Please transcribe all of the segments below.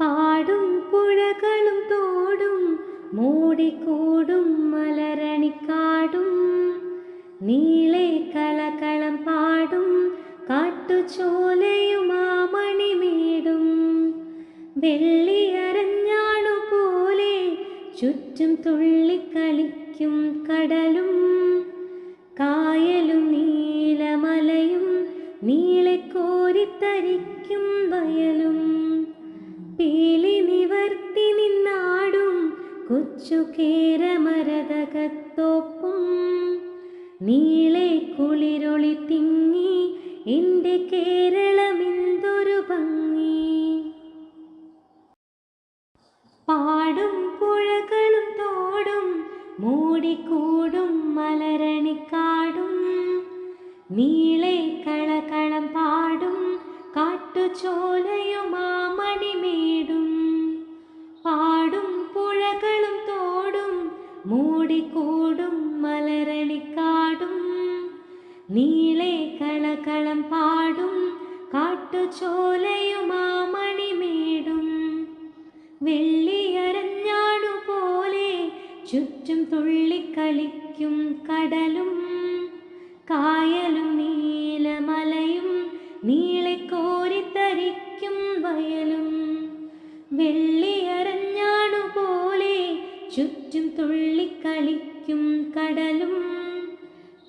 പാടും പുഴകളും തോടും മൂടിക്കൂടും മലരണിക്കാടും നീളെ കളകളം പാടും കാട്ടുചോലയും ആ മണിമേടും വെള്ളിയരഞ്ഞാണു പോലെ ചുറ്റും തുള്ളിക്കളിക്കും കടലും. കായലും നീലമലയും നീളെ കോരിത്തരിക്കും വയലും. കൊച്ചു കേരമരതകത്തോപ്പും നീളെ കുളിരൊളി തിങ്ങി എന്റെ കേരളമെന്തൊരു ഭംഗി. പാടും പുഴകളും തോടും മൂടിക്കൂടും മലരണിക്കാടും നീളെ കളകളം പാടും കാട്ടുചോലയുമാ മണിമേടും പാടും മൂടിക്കൂടും മലരണിക്കാടും നീളെ കളകളം പാടും കാട്ടുചോലയുമാമണിമേടും വെള്ളിയരഞ്ഞാടു പോലെ ചുറ്റും തുള്ളിക്കളിക്കും കടലും കായലും തുള്ളിക്കളിക്കും കടലും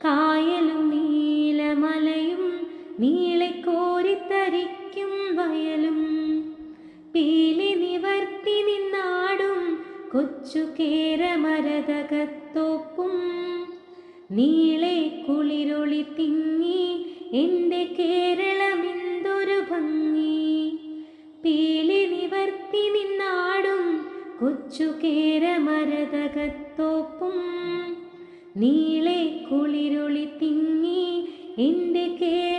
കായലും നീലമലയും നീളെ കോരിത്തരിക്കും വയലും. പീലി നിവർത്തി നിന്നാടും കൊച്ചു കേരമരതകത്തോപ്പും. നീളെ കുളിരൊളി തിങ്ങി എന്റെ കേരളമെന്തൊരു കൊച്ചു കേരമരതകത്തോപ്പും നീളെ കുളിരൊളി തിങ്ങി എന്റെ കേരള